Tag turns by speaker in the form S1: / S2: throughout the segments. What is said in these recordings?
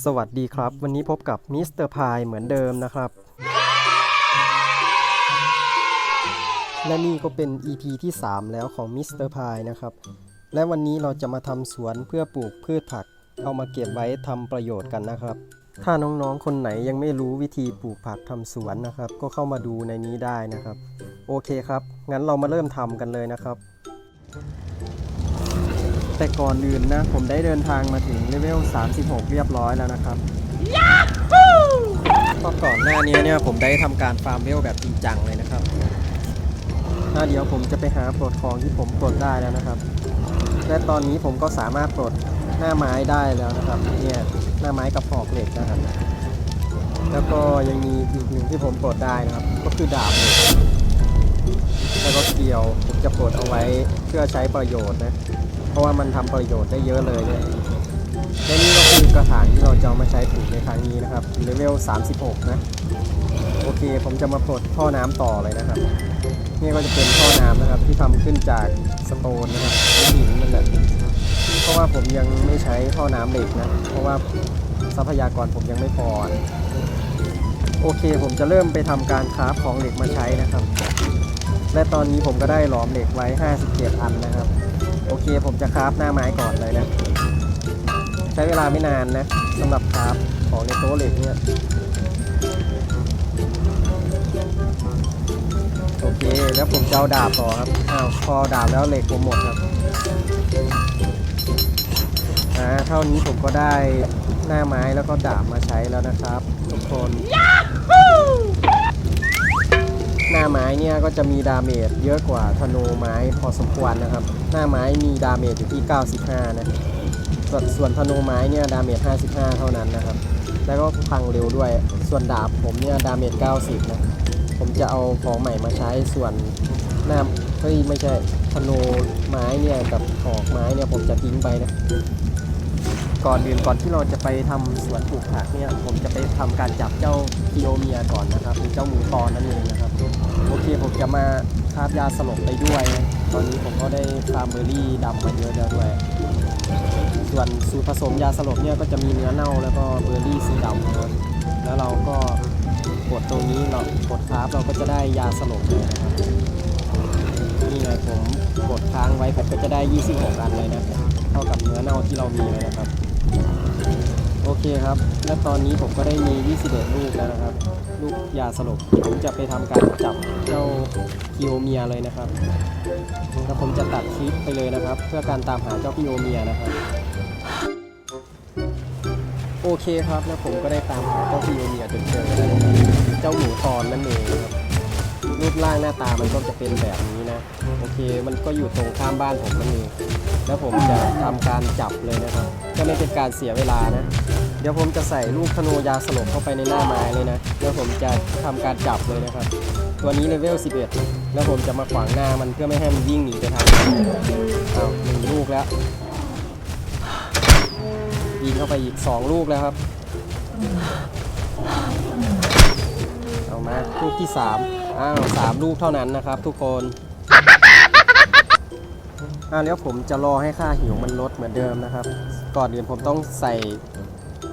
S1: สวัสดีครับ วันนี้พบกับมิสเตอร์พายเหมือนเดิมนะครับ และนี่ก็เป็น EP ที่ 3 แล้วของมิสเตอร์พายนะครับ และวันนี้เราจะมาทำสวนเพื่อปลูกพืชผัก เอามาเก็บไว้ทำประโยชน์กันนะครับ ถ้าน้องๆ คนไหนยังไม่รู้วิธีปลูกผักทำสวนนะครับ ก็เข้ามาดูในนี้ได้นะครับ โอเคครับ งั้นเรามาเริ่มทำกันเลยนะครับ แต่ก่อนอื่นนะ ผมได้เดินทางมาถึงเลเวล 36 เรียบร้อยแล้วนะครับเพราะก่อนหน้านี้เนี่ยผมได้ทำการฟาร์มเวลแบบจริงจังเลยนะครับถ้าเดี๋ยวผมจะไปหาปลดของที่ผมปลดได้แล้วนะครับ และตอนนี้ผมก็สามารถปลดหน้าไม้ได้แล้วนะครับ เนี่ยหน้าไม้กับหอกเหล็กนะครับ แล้วก็ยังมีอีกหนึ่งที่ผมปลดได้นะครับ ก็คือดาบเหล็กแล้วก็เกลียวผมจะปลดเอาไว้เพื่อใช้ประโยชน์นะ เพราะว่ามันทำประโยชน์ได้เยอะเลยเนี่ยและนี่ก็คือกระถางที่เราจะเอามาใช้ปลูกในครั้งนี้นะครับเลเวล 36 นะ โอเค ผมจะมาปลดท่อน้ำต่อเลยนะครับ นี่ก็จะเป็นท่อน้ำนะครับ ที่ทำขึ้นจากสโตนนะครับหินนั่นแหละเพราะว่าผมยังไม่ใช้ท่อน้ำเหล็กนะ เพราะว่าทรัพยากรผมยังไม่พอ โอเค ผมจะเริ่มไปทำการคราฟของเหล็กมาใช้นะครับ และตอนนี้ผมก็ได้หลอมเหล็กไว้ 57 อันนะครับ โอเคผมจะคราฟหน้าไม้ก่อนเลยนะ ใช้เวลาไม่นานนะสำหรับคราฟของในโต๊ะเหล็กเนี่ยโอเคแล้วผมจะเอาดาบต่อครับอ้าวพอดาบแล้วเหล็กผมหมดครับอ่าเท่านี้ผมก็ได้หน้าไม้แล้วก็ดาบมาใช้แล้วนะครับ ทุกคน หน้าไม้เนี่ยก็จะมีดาเมจเยอะกว่าธนูไม้พอสมควรนะครับ หน้าไม้มีดาเมจอยู่ที่ 95 นะส่วนส่วนธนูไม้เนี่ยดาเมจ 55 เท่านั้นนะครับ แล้วก็พังเร็วด้วย ส่วนดาบผมเนี่ยดาเมจ 90 นะ ผมจะเอาของใหม่มาใช้ส่วนหน้าเฮ้ยไม่ใช่ธนูไม้เนี่ยกับหอกไม้เนี่ยผมจะทิ้งไปนะก่อนอื่นก่อนที่เราจะไปทำสวนปลูกผักเนี่ย ผมจะไปทำการจับเจ้ากิโอเมียก่อนนะครับหรือเจ้าหมูตอนนั่นเองนะครับ โอเคผมจะมาคาบยาสลบไปด้วย ตอนนี้ผมก็ได้ฟาร์มเบอร์รี่ดำมาเยอะแล้วด้วย ส่วนสูตรผสมยาสลบเนี่ยก็จะมีเนื้อเน่าแล้วก็เบอร์รี่สีดำนะแล้วเราก็กดตรงนี้เรากดคราฟเราก็จะได้ยาสลบเลยนะครับนี่ไงผมกดค้างไว้ผมก็จะได้ 26 อันเลยนะเท่ากับเนื้อเน่าที่เรามีเลยนะครับ โอเคครับ และตอนนี้ผมก็ได้มี 21 ลูกแล้วนะครับ ลูกยาสลบผมจะไปทำการจับเจ้าคิโอเมียเลยนะครับแล้วผมจะตัดคลิปไปเลยนะครับ เพื่อการตามหาเจ้าคิโอเมียนะครับโอเคครับ แล้วผมก็ได้ตามหาเจ้าคิโอเมียจนเจอแล้วนะเจ้าหมูตอนนั่นเองนะครับรูปร่างหน้าตามันก็จะเป็นแบบนี้นะ โอเค มันก็อยู่ตรงข้ามบ้านผมนั่นเองแล้วผมจะทำการจับเลยนะครับ ก็ไม่เป็นการเสียเวลานะ เดี๋ยวผมจะใส่ลูกธนูยาสลบเข้าไปในหน้าไม้เลยนะ แล้วผมจะทำการจับเลยนะครับ ตัวนี้เลเวล 11 แล้วผมจะมาขวางหน้ามันเพื่อไม่ให้มันวิ่งหนีไปทางอื่นอ้าวหนึ่งลูกแล้ว ยิงเข้าไปอีก 2 ลูกแล้วครับ เอามาลูกที่ 3 อ้าวสามลูกเท่านั้นนะครับ ทุกคนอ่าแล้วผมจะรอให้ค่าหิวมันลดเหมือนเดิมนะครับ ก่อนอื่นผมต้องใส่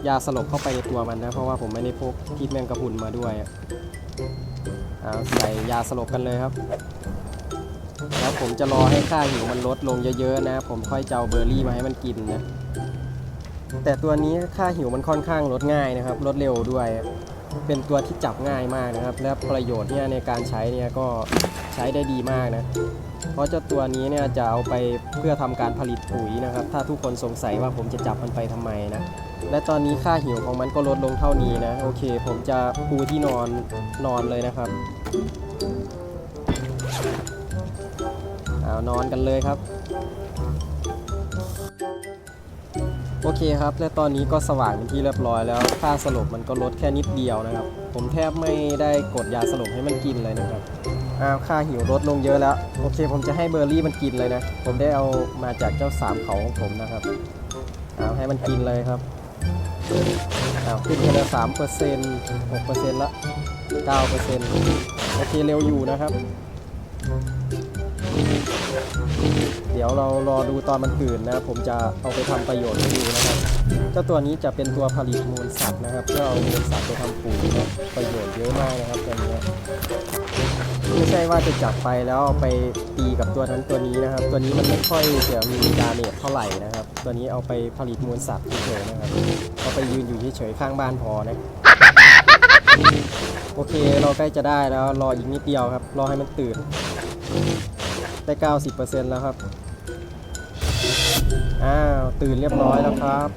S1: ยาสลบเข้าไปในตัวมันนะ เพราะว่าผมไม่ได้พกพิษแมงกระพุนมาด้วยเอาใส่ยาสลบกันเลยครับ แล้วผมจะรอให้ค่าหิวมันลดลงเยอะๆนะ ผมค่อยจะเอาเบอร์รี่มาให้มันกินนะ แต่ตัวนี้ค่าหิวมันค่อนข้างลดง่ายนะครับ ลดเร็วด้วย เป็นตัวที่จับง่ายมากนะครับ และประโยชน์เนี่ยในการใช้เนี่ยก็ใช้ได้ดีมากนะเพราะเจ้าตัวนี้เนี่ยจะเอาไปเพื่อทำการผลิตปุ๋ยนะครับ ถ้าทุกคนสงสัยว่าผมจะจับมันไปทำไมนะ และตอนนี้ค่าหิวของมันก็ลดลงเท่านี้นะ โอเค ผมจะปูที่นอนนอนเลยนะครับเอานอนกันเลยครับ โอเคครับ และตอนนี้ก็สว่างเป็นที่เรียบร้อยแล้ว ค่าสลบมันก็ลดแค่นิดเดียวนะครับ ผมแทบไม่ได้กดยาสลบให้มันกินเลยนะครับอ้าวค่าหิวลดลงเยอะแล้ว โอเค ผมจะให้เบอร์รี่มันกินเลยนะ ผมได้เอามาจากเจ้าสามเขาของผมนะครับเอาให้มันกินเลยครับ อ้าวขึ้นแล้วสามเปอร์เซ็นต์หกเปอร์เซ็นต์ละเก้าเปอร์เซ็นต์โอเคเร็วอยู่นะครับ เดี๋ยวเรารอดูตอนมันตื่นนะผมจะเอาไปทำประโยชน์ให้ดูนะครับเจ้าตัวนี้จะเป็นตัวผลิตมูลสัตว์นะครับเพื่อเอามูลสัตว์ไปทำปุ๋ยนะประโยชน์เยอะมากนะครับตัวนี้ ไม่ใช่ว่าจะจับไปแล้วเอาไปตีกับตัวนั้นตัวนี้นะครับ ตัวนี้มันไม่ค่อยจะมีดาเมจเท่าไหร่นะครับ ตัวนี้เอาไปผลิตมูลสัตว์เฉยๆนะครับเอาไปยืนอยู่เฉยๆข้างบ้านพอนะโอเคเราใกล้จะได้แล้วรออีกนิดเดียวครับ รอให้มันตื่นได้ 90%แล้วครับ อ้าว ตื่นเรียบร้อยแล้วครับ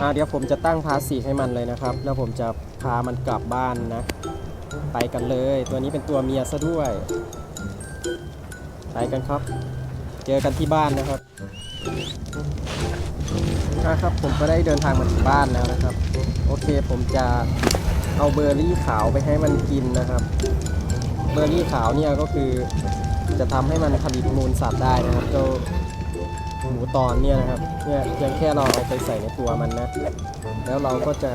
S1: อ่าเดี๋ยวผมจะตั้งพาสซีให้มันเลยนะครับ แล้วผมจะ พามันกลับบ้านนะ ไปกันเลย ตัวนี้เป็นตัวเมียซะด้วย ไปกันครับ เจอกันที่บ้านนะครับอะครับผมก็ได้เดินทางมาถึงบ้านแล้วนะครับ โอเคผมจะเอาเบอร์รี่ขาวไปให้มันกินนะครับ เบอร์รี่ขาวเนี่ยก็คือจะทำให้มันผลิตมูลสัตว์ได้นะครับเจ้าหมูตอนเนี่ยนะครับเนี่ยเพียงแค่เราเอาไปใส่ในตัวมันนะ แล้วเราก็จะ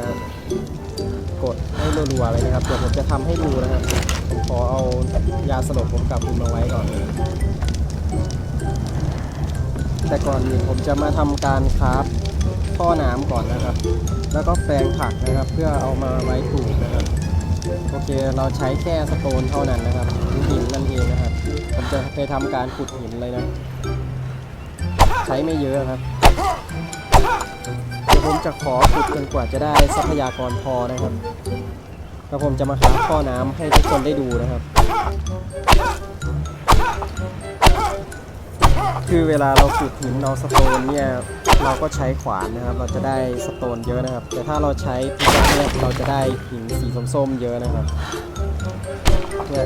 S1: กดให้รัวๆเลยนะครับเดี๋ยวผมจะทำให้ดูนะครับผมขอเอายาสลบผมกลับคุณมาไว้ก่อน แต่ก่อนอื่นผมจะมาทำการคราฟท่อน้ำก่อนนะครับ แล้วก็แปลงผักนะครับ เพื่อเอามาไว้ปลูกนะครับโอเคเราใช้แค่สโตนเท่านั้นนะครับหินนั่นเองนะครับ ผมจะไปทำการขุดหินเลยนะ ใช้ไม่เยอะครับ ดี๋ยวผมจะขอขุดจนกว่าจะได้ทรัพยากรพอนะครับแล้วผมจะมาหาท่อน้ำให้ทุกคนได้ดูนะครับ คือเวลาเราขุดหินเอาสโตนเนี่ยเราก็ใช้ขวานนะครับ เราจะได้สโตนเยอะนะครับ แต่ถ้าเราใช้พิกเนี่ยเราจะได้หินสีส้มๆเยอะนะครับเนี่ย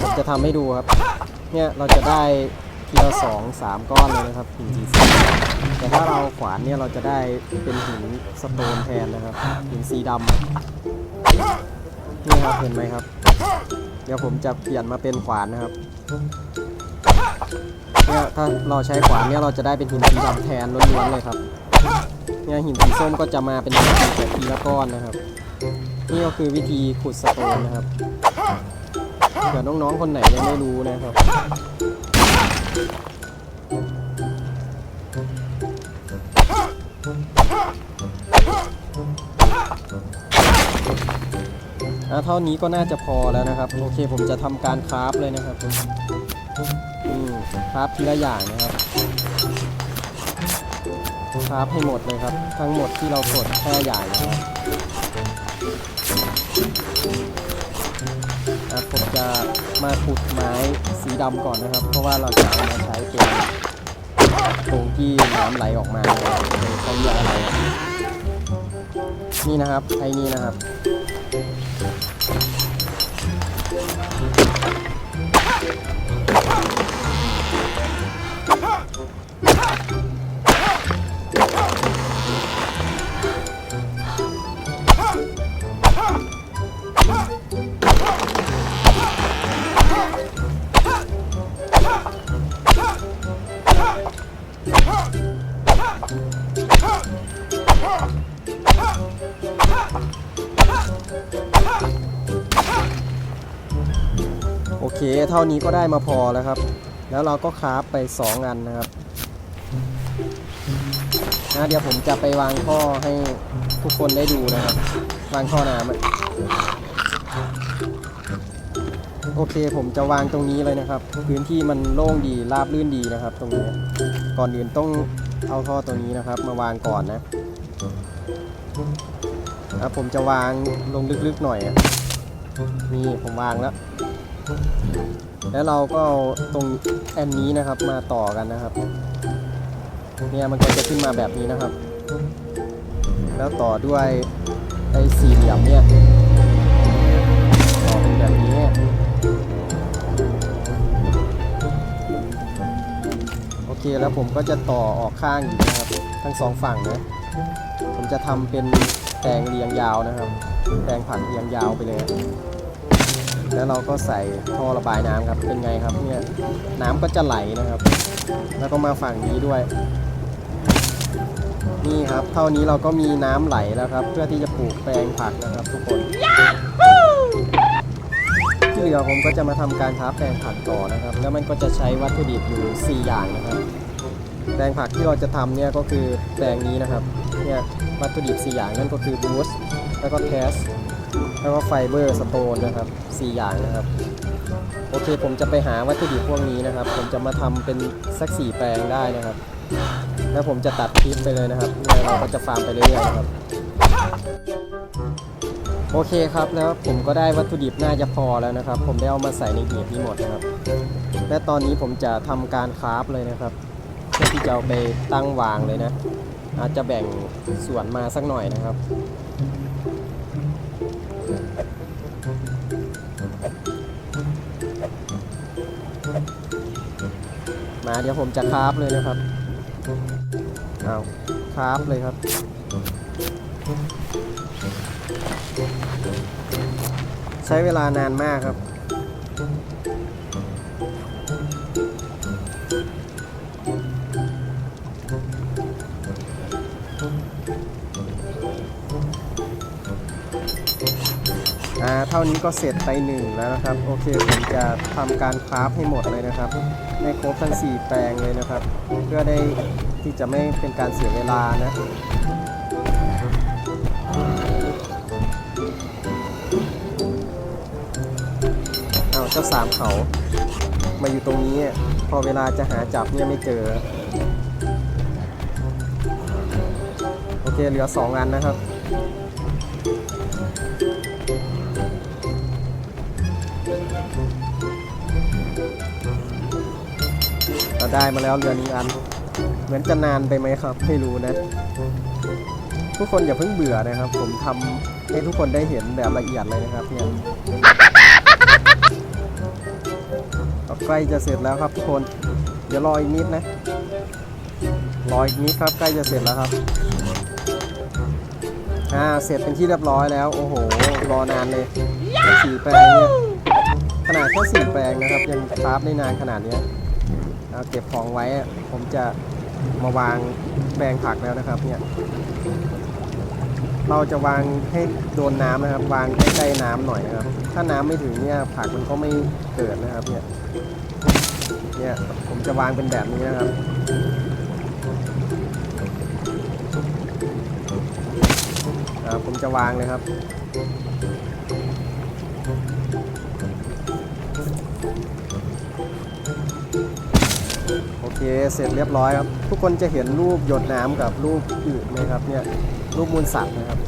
S1: ผมจะทำให้ดูครับ เนี่ยเราจะได้ทีละสองสามก้อนเลยนะครับหินสีส้ม แต่ถ้าเราขวานเนี่ยเราจะได้เป็นหินสโตนแทนนะครับ หินสีดำนี่ครับเห็นไหมครับ เดี๋ยวผมจะเปลี่ยนมาเป็นขวานนะครับเนี่ยถ้าเราใช้ขวานเนี่ยเราจะได้เป็นหินสีดำแทนล้วนๆเลยครับเนี่ยหินสีส้มก็จะมาเป็นหินสีแบบทีละก้อนนะครับ นี่ก็คือวิธีขุดสโตนนะครับเผื่อน้องๆคนไหนยังไม่รู้นะครับ อะเท่านี้ก็น่าจะพอแล้วนะครับ โอเคผมจะทำการคราฟเลยนะครับอืมคราฟทีละอย่างนะครับคราฟให้หมดเลยครับ ทั้งหมดที่เรากดแค่อย่างนะครับผมจะมาขุดไม้สีดำก่อนนะครับ เพราะว่าเราจะเอามาใช้เป็นตรงที่น้ำไหลออกมาเป็นเขาเรียกอะไร นี่นะครับไอ้นี่นะครับ โอเค เท่านี้ก็ได้มาพอแล้วครับ แล้วเราก็คราฟไป 2 อันนะครับนะเดี๋ยวผมจะไปวางท่อให้ทุกคนได้ดูนะครับ วางท่อน้ำโอเคผมจะวางตรงนี้เลยนะครับ พื้นที่มันโล่งดีราบลื่นดีนะครับ ตรงนี้ ก่อนอื่นต้อง เอาท่อตัวนี้นะครับ มาวางก่อนนะอะผมจะวางลงลึกๆหน่อยอะนี่ผมวางแล้ว แล้วเราก็เอาตรงแอนนี้นะครับมาต่อกันนะครับ เนี่ยมันก็จะขึ้นมาแบบนี้นะครับ แล้วต่อด้วยไอ้สี่เหลี่ยมเนี่ยต่อเป็นแบบนี้ เคแล้วผมก็จะต่อออกข้างอีกนะครับ ทั้งสองฝั่งนะผมจะทำเป็นแปลงเรียงยาวนะครับแปลงผักเรียงยาวไปเลย แล้วเราก็ใส่ท่อระบายน้ำครับเป็นไงครับเนี่ยน้ำก็จะไหลนะครับ แล้วก็มาฝั่งนี้ด้วย นี่ครับเท่านี้เราก็มีน้ำไหลแล้วครับ เพื่อที่จะปลูกแปลงผักนะครับทุกคน ที่เหลือผมก็จะมาทำการค้าแปลงผักต่อนะครับ แล้วมันก็จะใช้วัตถุดิบอยู่ 4 อย่างนะครับ แปลงผักที่เราจะทำเนี่ยก็คือแปลงนี้นะครับเนี่ยวัตถุดิบ 4 อย่างนั่นก็คือบูสแล้วก็แคสแล้วก็ไฟเบอร์สโตนนะครับ 4 อย่างนะครับ โอเคผมจะไปหาวัตถุดิบพวกนี้นะครับ ผมจะมาทำเป็นสักสี่แปลงได้นะครับ แล้วผมจะตัดคลิปไปเลยนะครับแล้วเราก็จะฟาร์มไปเรื่อยๆนะครับ โอเคครับแล้วผมก็ได้วัตถุดิบน่าจะพอแล้วนะครับ ผมได้เอามาใส่ในหีบนี้หมดนะครับ และตอนนี้ผมจะทำการคราฟเลยนะครับเพื่อที่จะเอาไปตั้งวางเลยนะ อาจจะแบ่งส่วนมาสักหน่อยนะครับมาเดี๋ยวผมจะคราฟเลยนะครับ เอาคราฟเลยครับ ช้เวลานานมากครับ อ่า เท่านี้ก็เสร็จไปหนึ่งแล้วนะครับ โอเค ผมจะทำการคราฟให้หมดเลยนะครับให้ครบทั้ง 4 แปลงเลยนะครับ เพื่อได้ที่จะไม่เป็นการเสียเวลานะ เจ้าสามเขา มาอยู่ตรงนี้ พอเวลาจะหาจับเนี่ยไม่เจอ โอเคเหลือ2อันนะครับ เราได้มาแล้วเรือนี้อัน เหมือนจะนานไปไหมครับ ไม่รู้นะ ทุกคนอย่าเพิ่งเบื่อนะครับ ผมทำให้ทุกคนได้เห็นแบบละเอียดเลยนะครับเนี่ย ใกล้จะเสร็จแล้วครับทุกคนเดี๋ยวรออีกนิดนะรออีกนิดครับใกล้จะเสร็จแล้วครับอ่าเสร็จเป็นที่เรียบร้อยแล้วโอ้โหรอนานเลยสี่แปลงเนี่ยขนาดแค่สี่แปลงนะครับยังคราฟได้นานขนาดเนี้ยเอาเก็บของไว้ผมจะมาวางแปลงผักแล้วนะครับเนี่ย เราจะวางให้โดนน้ำนะครับ วางใกล้ๆน้ำหน่อยนะครับ ถ้าน้ำไม่ถึงเนี่ยผักมันก็ไม่เกิดนะครับเนี่ยเนี่ยผมจะวางเป็นแบบนี้นะครับอ่าผมจะวางเลยครับโอเคเสร็จเรียบร้อยครับ ทุกคนจะเห็นรูปหยดน้ำกับรูปอื่นไหมครับเนี่ย รูปมูลสัตว์นะครับ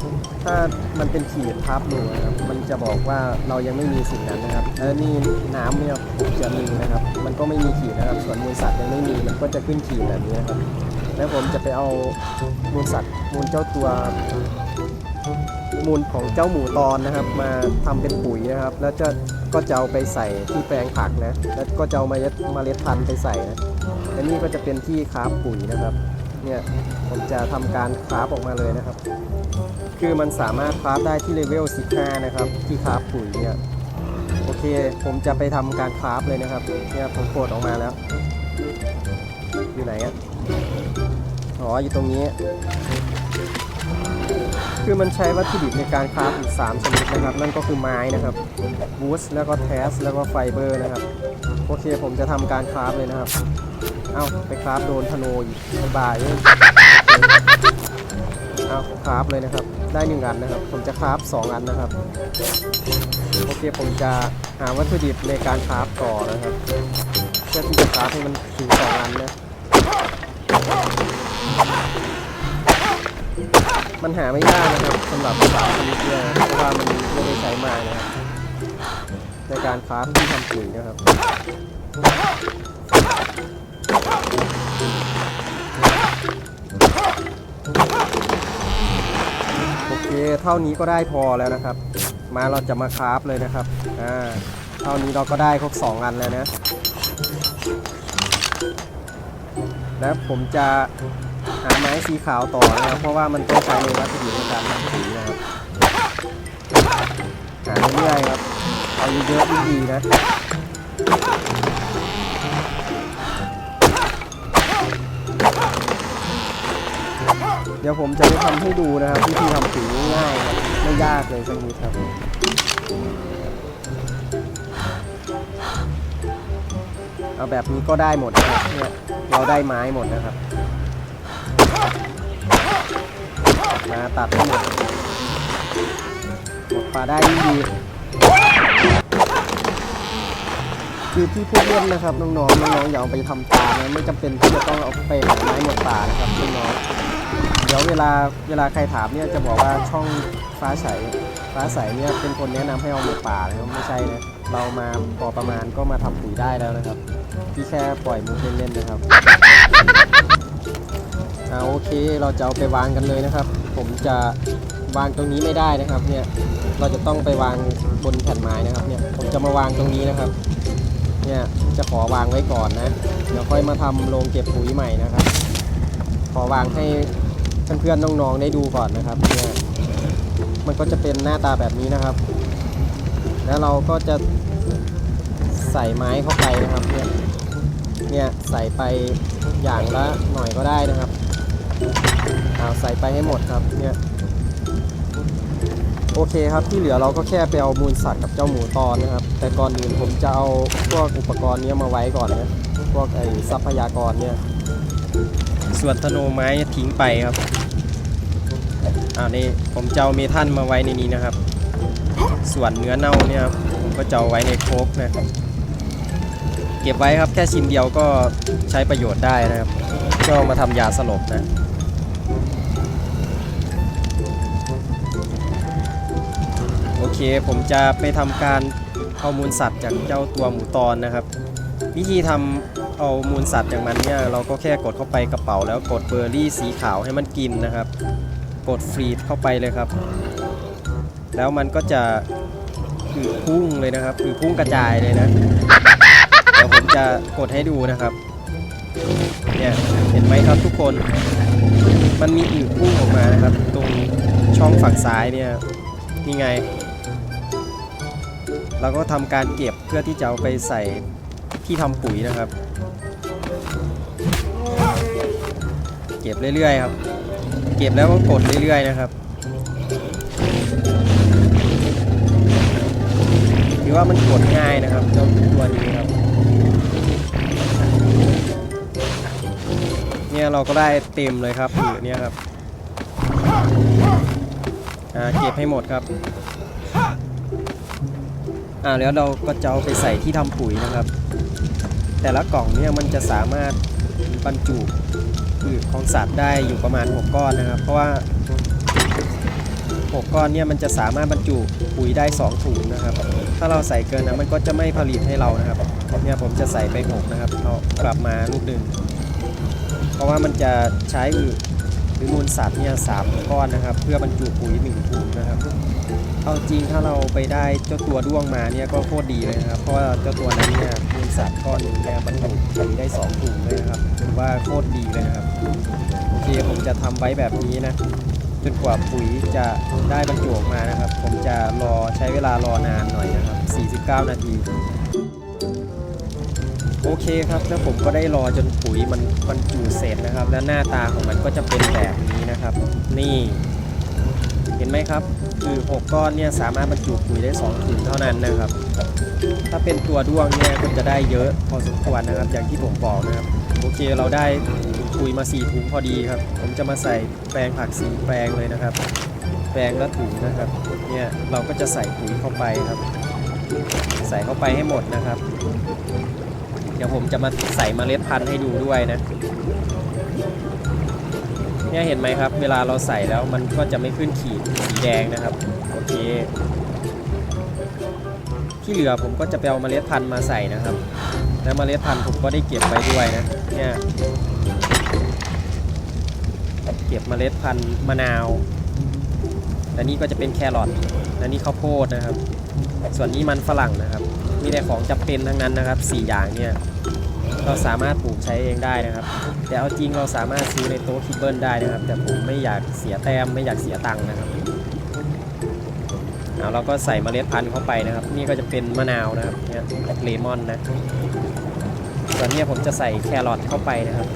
S1: ถ้ามันเป็นขีดทับอยู่นะครับ มันจะบอกว่าเรายังไม่มีสิ่งนั้นนะครับแล้วนี่น้ำเนี่ยจะมีนะครับ มันก็ไม่มีขีดนะครับ ส่วนมูลสัตว์ยังไม่มี มันก็จะขึ้นขีดแบบนี้นะครับ แล้วผมจะไปเอามูลสัตว์มูลเจ้าตัวมูลของเจ้าหมูตอนนะครับ มาทำเป็นปุ๋ยนะครับ แล้วจะก็จะเอาไปใส่ที่แปลงผักนะ แล้วก็จะเอามาเมล็ดพันธุ์ไปใส่นะและนี่ก็จะเป็นที่คราปุ๋ยนะครับ เนี่ยผมจะทำการคราฟออกมาเลยนะครับ คือมันสามารถคราฟได้ที่เลเวล 15 นะครับ ที่คราฟปุ๋ยเนี่ยโอเค ผมจะไปทำการคราฟเลยนะครับเนี่ยผมโคดออกมาแล้ว อยู่ไหนอะอ๋ออยู่ตรงนี้ คือมันใช้วัตถุดิบในการคราฟอีก 3 ชนิดนะครับ นั่นก็คือไม้นะครับบูสแล้วก็แทสแล้วก็ไฟเบอร์นะครับ โอเคผมจะทำการคราฟเลยนะครับ เอาไปคราฟโดนธนูอีกบายบายเอ้ยเอาคราฟเลยนะครับ ได้หนึ่งอันนะครับ ผมจะคราฟสองอันนะครับ โอเคผมจะหาวัตถุดิบในการคราฟต่อนะครับ เพื่อที่จะคราฟให้มันถึงสองอันนะมันหาไม่ยากนะครับสำหรับสาวนิดเนี่ยเพราะว่ามันไม่ได้ใช้มานะครับ ในการคราฟที่ทำปุ๋ยนะครับโอเคเท่านี้ก็ได้พอแล้วนะครับ มาเราจะมาคราฟเลยนะครับอ่าเท่านี้เราก็ได้ครบสองอันแล้วนะแล้วผมจะหาไม้สีขาวต่อนะครับ เพราะว่ามันต้องใช้ในวัตถุดิบในการทำสีนะครับหาเรื่อยครับ เอาเยอะๆดีนะเดี๋ยวผมจะไปทำให้ดูนะครับวิธีทำสีง่ายครับไม่ยากเลยสักนิดครับเอาแบบนี้ก็ได้หมดเนี่ยเราได้ไม้หมดนะครับ มาตัดให้หมดหมดปลาได้ดี คือที่พูดเล่นนะครับน้องๆน้องๆอย่าเอาไปทำตามนะไม่จำเป็นที่จะต้องเอาไปหาไม้หมดป่านะครับน้องๆเดี๋ยวเวลาเวลาใครถามเนี่ยจะบอกว่าช่องฟ้าใสฟ้าใสเนี่ยเป็นคนแนะนำให้เอาหมดป่านะครับไม่ใช่นะเรามาพอประมาณก็มาทำปุ๋ยได้แล้วนะครับที่แค่ปล่อยมุกเล่นๆนะครับอ่าโอเคเราจะเอาไปวางกันเลยนะครับ ผมจะวางตรงนี้ไม่ได้นะครับเนี่ยเราจะต้องไปวางบนแผ่นไม้นะครับเนี่ยผมจะมาวางตรงนี้นะครับ เนี่ยจะขอวางไว้ก่อนนะ เดี๋ยวค่อยมาทำโรงเก็บปุ๋ยใหม่นะครับ ขอวางให้เพื่อนๆน้องๆได้ดูก่อนนะครับเนี่ยมันก็จะเป็นหน้าตาแบบนี้นะครับ แล้วเราก็จะใส่ไม้เข้าไปนะครับเนี่ยเนี่ยใส่ไปอย่างละหน่อยก็ได้นะครับเอาใส่ไปให้หมดครับเนี่ยโอเคครับที่เหลือเราก็แค่ไปเอามูลสัตว์กับเจ้าหมูตอนนะครับ แต่ก่อนอื่นผมจะเอาพวกอุปกรณ์เนี้ยมาไว้ก่อนนะพวกไอ้ทรัพยากรเนี่ย ส่วนธนูไม้ทิ้งไปครับอ่านี่ผมจะเอาเมทัลมาไว้ในนี้นะครับ ส่วนเนื้อเน่าเนี่ยครับผมก็จะเอาไว้ในโคกนะเก็บไว้ครับแค่ชิ้นเดียวก็ใช้ประโยชน์ได้นะครับก็มาทำยาสลบนะโอเคผมจะไปทำการ เอามูลสัตว์จากเจ้าตัวหมูตอนนะครับ วิธีทำเอามูลสัตว์จากมันเนี่ยเราก็แค่กดเข้าไปกระเป๋า แล้วกดเบอร์รี่สีขาวให้มันกินนะครับ กดฟรีดเข้าไปเลยครับ แล้วมันก็จะอือพุ่งเลยนะครับอือพุ่งกระจายเลยนะเดี๋ยวผมจะกดให้ดูนะครับเนี่ยเห็นไหมครับทุกคน มันมีอึพุ่งออกมานะครับ ตรงช่องฝั่งซ้ายเนี่ยนี่ไง เราก็ทำการเก็บเพื่อที่จะเอาไปใส่ที่ทำปุ๋ยนะครับ เก็บเรื่อยๆครับ เก็บแล้วก็กดเรื่อยๆนะครับถือว่ามันกดง่ายนะครับเจ้าตัวนี้ครับเนี่ยเราก็ได้เต็มเลยครับผืเนี่ยครับเก็บให้หมดครับ อ่าแล้วเราก็จะเอาไปใส่ที่ทำปุ๋ยนะครับ แต่ละกล่องเนี่ยมันจะสามารถบรรจุผืดของสัตว์ได้อยู่ประมาณ 6 ก้อนนะครับ เพราะว่า 6 ก้อนเนี่ยมันจะสามารถบรรจุปุ๋ยได้ 2 ถุงนะครับ ถ้าเราใส่เกินนะมันก็จะไม่ผลิตให้เรานะครับเนี่ยผมจะใส่ไป 6 นะครับเอากลับมาลูกหนึ่งเพราะว่ามันจะใช้อึหรือมูลสัตว์เนี่ยสามก้อนนะครับ เพื่อบรรจุปุ๋ยหนึ่งถุงนะครับ เอาจริงถ้าเราไปได้เจ้าตัวด้วงมาเนี่ยก็โคตรดีเลยนะครับ เพราะว่าเจ้าตัวนั้นเนี่ยมูลสัตว์ก้อนหนึ่งเนี่ยบรรจุปุ๋ยได้สองถุงเลยนะครับถือว่าโคตรดีเลยนะครับโอเคผมจะทำไว้แบบนี้นะจนกว่าปุ๋ยจะได้บรรจุออกมานะครับ ผมจะรอใช้เวลารอนานหน่อยนะครับ 49 นาทีโอเคครับ แล้วผมก็ได้รอจนปุ๋ยมันบรรจุเสร็จนะครับ แล้วหน้าตาของมันก็จะเป็นแบบนี้นะครับ นี่ เห็นไหมครับ คือ 6 ก้อนเนี่ยสามารถบรรจุปุ๋ยได้ 2 ถุงเท่านั้นนะครับ ถ้าเป็นตัวด้วงเนี่ยก็จะได้เยอะพอสมควรนะครับ อย่างที่ผมบอกนะครับโอเคเราได้ปุ๋ยมา 4 ถุงพอดีครับ ผมจะมาใส่แปลงผักสีแปลงเลยนะครับ แปลงละถุงนะครับเนี่ยเราก็จะใส่ปุ๋ยเข้าไปครับ ใส่เข้าไปให้หมดนะครับ เดี๋ยวผมจะมาใส่มเมล็ดพันธุ์ให้ดูด้วยนะ เนี่ยเห็นไหมครับ เวลาเราใส่แล้วมันก็จะไม่ขึ้นขีดสีแดงนะครับ โอเค ที่เหลือผมก็จะไปเอาเมล็ดพันธุ์มาใส่นะครับ แล้วเมล็ดพันธุ์ผมก็ได้เก็บไปด้วยนะ เนี่ย เก็บเมล็ดพันธุ์มะนาวและนี่ก็จะเป็นแครอทและนี่ข้าวโพดนะครับ ส่วนนี้มันฝรั่งนะครับ มีแต่ของจำเป็นทั้งนั้นนะครับ 4 อย่างเนี่ย เราสามารถปลูกใช้เองได้นะครับ แต่เอาจริงเราสามารถซื้อในโต๊ะคิปเปิลได้นะครับ แต่ผมไม่อยากเสียแต้มไม่อยากเสียตังค์นะครับเอาเราก็ใส่เมล็ดพันธุ์เข้าไปนะครับ นี่ก็จะเป็นมะนาวนะครับเนี่ยเลมอนนะส่วนนี้ผมจะใส่แครอทเข้าไปนะครับ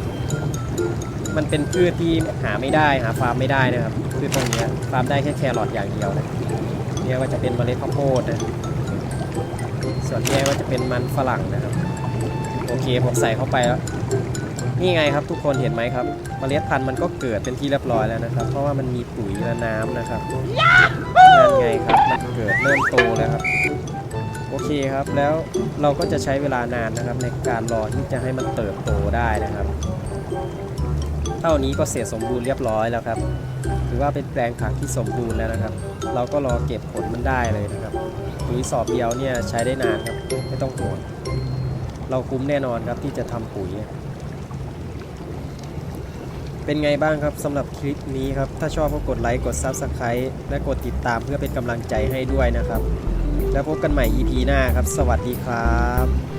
S1: มันเป็นพืชที่หาไม่ได้หาฟาร์มไม่ได้นะครับพืชตรงนี้ฟาร์มได้แค่แครอทอย่างเดียวนะเนี่ยก็จะเป็นเมล็ดข้าวโพดนะส่วนนี้ก็จะเป็นมันฝรั่งนะครับ โอเคผมใส่เข้าไปแล้วนี่ไงครับทุกคนเห็นไหมครับเมล็ดพันธุ์มันก็เกิดเป็นที่เรียบร้อยแล้วนะครับ เพราะว่ามันมีปุ๋ยและน้ำนะครับนั่นไงครับมันเกิดเริ่มโตแล้วครับโอเคครับแล้วเราก็จะใช้เวลานานนะครับ ในการรอที่จะให้มันเติบโตได้นะครับ เท่านี้ก็เสร็จสมบูรณ์เรียบร้อยแล้วครับถือว่าเป็นแปลงผักที่สมบูรณ์แล้วนะครับ เราก็รอเก็บผลมันได้เลยนะครับปุ๋ยสอบเดียวเนี่ยใช้ได้นานครับไม่ต้องห่วง เราคุ้มแน่นอนครับที่จะทำปุ๋ย เป็นไงบ้างครับสำหรับคลิปนี้ครับ ถ้าชอบก็กดไลค์ กด Subscribe และกดติดตามเพื่อเป็นกำลังใจให้ด้วยนะครับ แล้วพบกันใหม่ EP หน้าครับ สวัสดีครับ